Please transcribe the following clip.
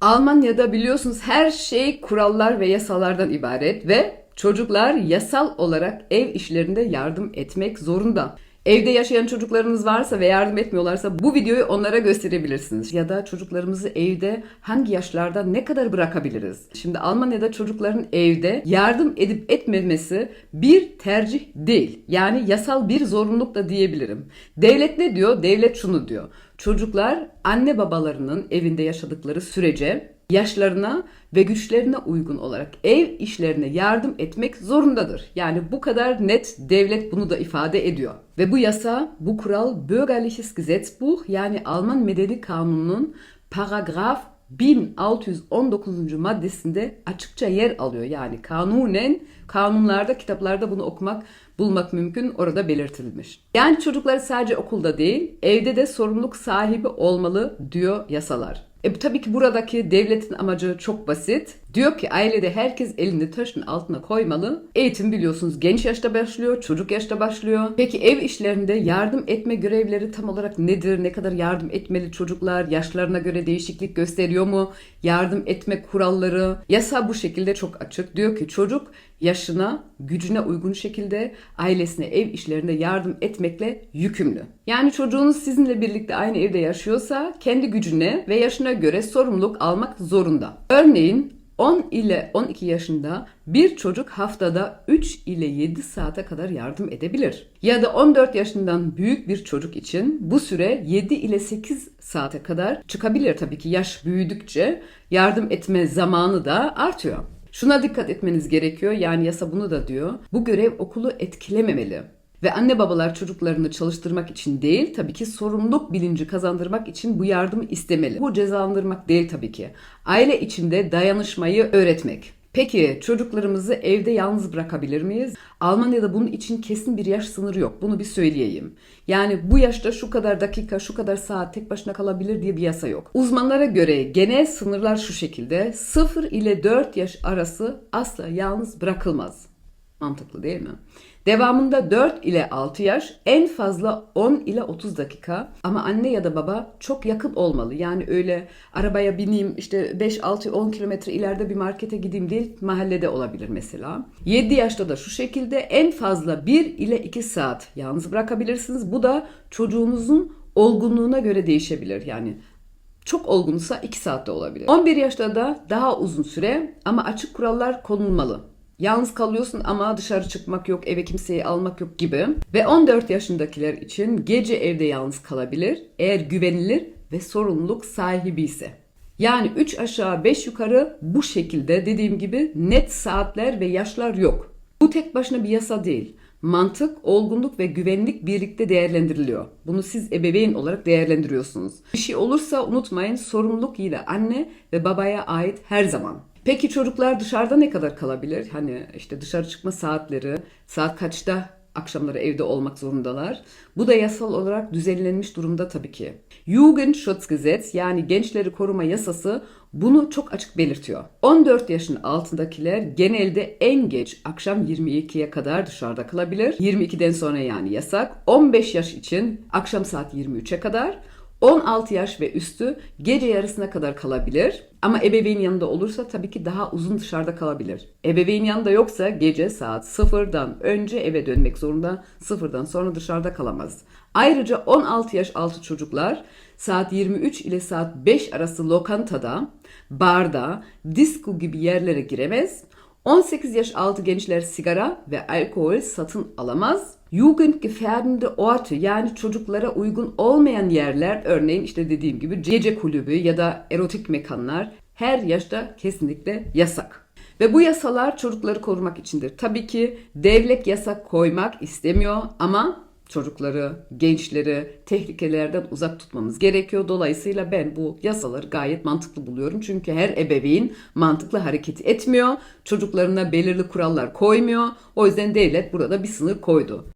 Almanya'da biliyorsunuz her şey kurallar ve yasalardan ibaret ve çocuklar yasal olarak ev işlerinde yardım etmek zorunda. Evde yaşayan çocuklarınız varsa ve yardım etmiyorlarsa bu videoyu onlara gösterebilirsiniz. Ya da çocuklarımızı evde hangi yaşlarda ne kadar bırakabiliriz? Şimdi Almanya'da çocukların evde yardım edip etmemesi bir tercih değil. Yani yasal bir zorunluluk da diyebilirim. Devlet ne diyor? Devlet şunu diyor. Çocuklar anne babalarının evinde yaşadıkları sürece yaşlarına ve güçlerine uygun olarak ev işlerine yardım etmek zorundadır. Yani bu kadar net devlet bunu da ifade ediyor. Ve bu yasa, bu kural Bürgerliches Gesetzbuch yani Alman Medeni Kanunu'nun paragraf 1619. maddesinde açıkça yer alıyor. Yani kanunen kanunlarda, kitaplarda bunu okumak, bulmak mümkün. Orada belirtilmiş. Yani çocuklar sadece okulda değil, evde de sorumluluk sahibi olmalı diyor yasalar. E, tabii ki buradaki devletin amacı çok basit. Diyor ki ailede herkes elini taşın altına koymalı. Eğitim biliyorsunuz genç yaşta başlıyor, çocuk yaşta başlıyor. Peki ev işlerinde yardım etme görevleri tam olarak nedir? Ne kadar yardım etmeli çocuklar? Yaşlarına göre değişiklik gösteriyor mu? Yardım etme kuralları. Yasa bu şekilde çok açık. Diyor ki çocuk yaşına, gücüne uygun şekilde ailesine ev işlerinde yardım etmekle yükümlü. Yani çocuğunuz sizinle birlikte aynı evde yaşıyorsa kendi gücüne ve yaşına göre sorumluluk almak zorunda. Örneğin 10 ile 12 yaşında bir çocuk haftada 3 ile 7 saate kadar yardım edebilir. Ya da 14 yaşından büyük bir çocuk için bu süre 7 ile 8 saate kadar çıkabilir tabii ki yaş büyüdükçe yardım etme zamanı da artıyor. Şuna dikkat etmeniz gerekiyor. Yani yasa bunu da diyor. Bu görev okulu etkilememeli. Ve anne babalar çocuklarını çalıştırmak için değil, tabii ki sorumluluk bilinci kazandırmak için bu yardımı istemeli. Bu cezalandırmak değil tabii ki. Aile içinde dayanışmayı öğretmek. Peki çocuklarımızı evde yalnız bırakabilir miyiz? Almanya'da bunun için kesin bir yaş sınırı yok. Bunu bir söyleyeyim. Yani bu yaşta şu kadar dakika, şu kadar saat tek başına kalabilir diye bir yasa yok. Uzmanlara göre genel sınırlar şu şekilde. 0 ile 4 yaş arası asla yalnız bırakılmaz. Mantıklı değil mi? Devamında 4 ile 6 yaş, en fazla 10 ile 30 dakika. Ama anne ya da baba çok yakın olmalı. Yani öyle arabaya bineyim işte 5, 6, 10 kilometre ileride bir markete gideyim değil mahallede olabilir mesela. 7 yaşta da şu şekilde en fazla 1 ile 2 saat yalnız bırakabilirsiniz. Bu da çocuğunuzun olgunluğuna göre değişebilir. Yani çok olgunsa 2 saatte olabilir. 11 yaşta da daha uzun süre ama açık kurallar konulmalı. Yalnız kalıyorsun ama dışarı çıkmak yok, eve kimseyi almak yok gibi. Ve 14 yaşındakiler için gece evde yalnız kalabilir eğer güvenilir ve sorumluluk sahibi ise. Yani 3 aşağı 5 yukarı bu şekilde dediğim gibi net saatler ve yaşlar yok. Bu tek başına bir yasa değil. Mantık, olgunluk ve güvenlik birlikte değerlendiriliyor. Bunu siz ebeveyn olarak değerlendiriyorsunuz. Bir şey olursa unutmayın sorumluluk yine anne ve babaya ait her zaman. Peki çocuklar dışarıda ne kadar kalabilir? Hani işte dışarı çıkma saatleri, saat kaçta akşamları evde olmak zorundalar. Bu da yasal olarak düzenlenmiş durumda tabii ki. Jugendschutzgesetz yani gençleri koruma yasası bunu çok açık belirtiyor. 14 yaşın altındakiler genelde en geç akşam 22'ye kadar dışarıda kalabilir. 22'den sonra yani yasak. 15 yaş için akşam saat 23'e kadar. 16 yaş ve üstü gece yarısına kadar kalabilir. Ama ebeveyn yanında olursa tabii ki daha uzun dışarıda kalabilir. Ebeveyn yanında yoksa gece saat 0'dan önce eve dönmek zorunda, 0'dan sonra dışarıda kalamaz. Ayrıca 16 yaş altı çocuklar saat 23 ile saat 5 arası lokantada, barda, disco gibi yerlere giremez. 18 yaş altı gençler sigara ve alkol satın alamaz. Jugendgefährdende Orte yani çocuklara uygun olmayan yerler örneğin işte dediğim gibi gece kulübü ya da erotik mekanlar her yaşta kesinlikle yasak. Ve bu yasalar çocukları korumak içindir. Tabii ki devlet yasak koymak istemiyor ama çocukları, gençleri tehlikelerden uzak tutmamız gerekiyor. Dolayısıyla ben bu yasaları gayet mantıklı buluyorum. Çünkü her ebeveyn mantıklı hareket etmiyor. Çocuklarına belirli kurallar koymuyor. O yüzden devlet burada bir sınır koydu.